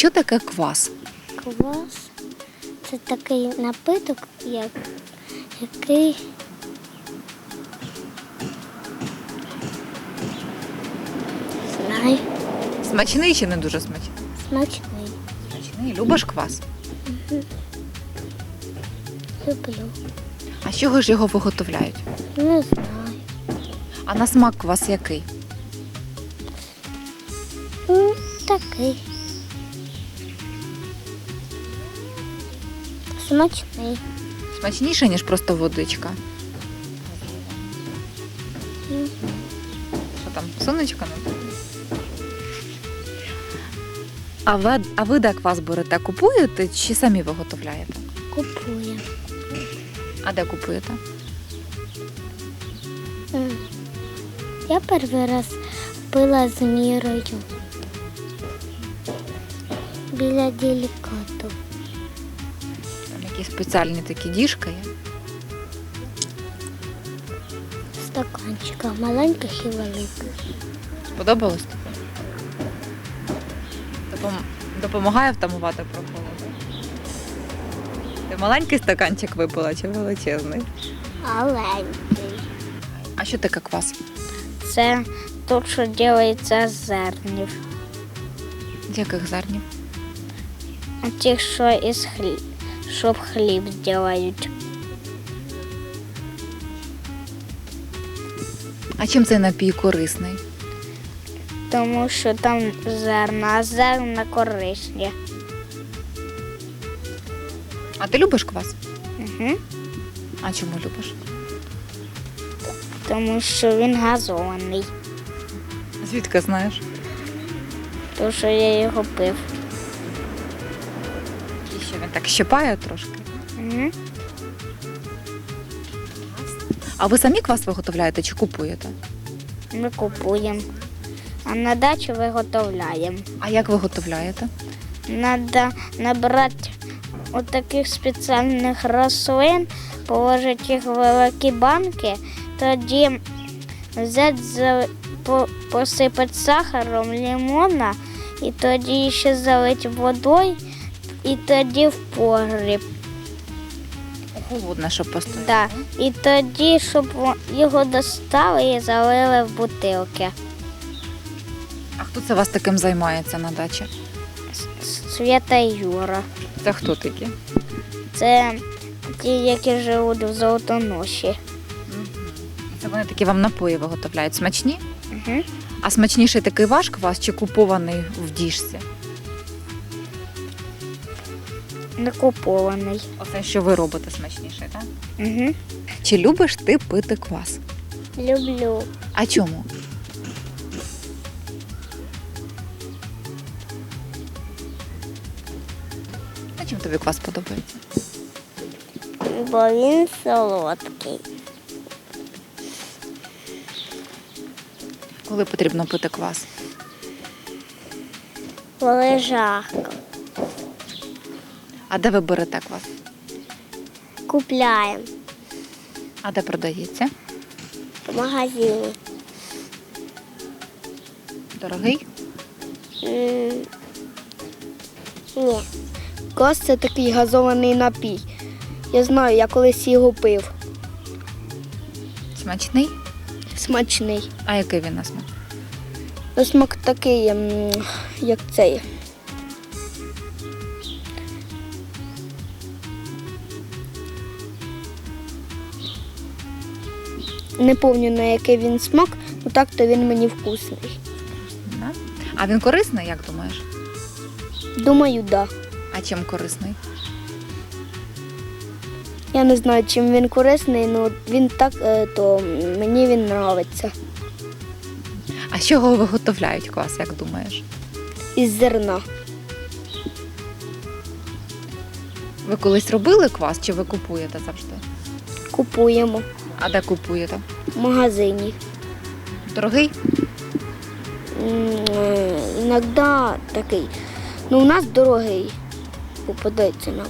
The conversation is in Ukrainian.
що таке квас? Квас це такий напиток, як, який знаю, Смачний чи не дуже смачний? смачний. Смачний. Любиш квас? Люблю. А з чого ж його виготовляють? Не знаю. А на смак квас який? Такий. Смачний. Смачніше, ніж просто водичка. Що там, сонечко? не? А ви, а ви де квас берете? Купуєте чи самі виготовляєте? Купує. А де купуєте? Я перший раз пила з мірою біля делікату. Якісь спеціальні такі діжки є. Стаканчиках маленьких і великих. Сподобалось тобі? Допом... Допомагає втамувати прохолоду? Ти маленький стаканчик випила чи величезний? Маленький. А що таке квас? Це то, що робиться з зернів. З яких зернів? Тих, що із хліб, щоб хліб зроблять. А чим цей напій корисний? Тому що там зерна, а зерна корисні. А ти любиш квас? Угу. А чому любиш? Тому що він газований. Звідки знаєш? Тому що я його пив. Що він так щипає трошки. Угу. А ви самі квас виготовляєте чи купуєте? Ми купуємо. А на дачу виготовляємо. А як виготовляєте? Треба набрати отаких спеціальних рослин, положити їх в великі банки, тоді взяти, посипати сахаром, лимона, і тоді ще залити водою, і тоді в погріб. Холодне, щоб постояти. Да. І тоді, щоб його достали і залили в бутилки. А хто це вас таким займається на дачі? Свята Юра. Це хто такі? Це ті, які живуть в Золотоноші. Це вони такі вам напої виготовляють. Смачні? Угу. А смачніший такий ваш квас чи купований в діжці? Не купований. Оце, що ви робите смачніший, так? Угу. Чи любиш ти пити квас? Люблю. А чому? А чим тобі квас подобається? Бо він солодкий. Коли потрібно пити квас? Коли жарко. А де ви берете квас? Купляємо А де продається? в магазині. Дорогий? Ні. Квас це такий газований напій. Я знаю, я колись його пив. Смачний? Смачний. А який він на смак? Ну, смак такий, м, як цей. Не пам'ятаю, на який він смак, ну так то він мені вкусний. Да? А він корисний, як думаєш? Думаю, да. А чим корисний? Я не знаю, чим він корисний, але він так, е, то мені він подобається. А з чого виготовляють квас, як думаєш? Із зерна. Ви колись робили квас чи ви купуєте завжди? Купуємо А де купуєте? в магазині. Дорогий? Е, Іноді такий. Ну, у нас дорогий попадається нам.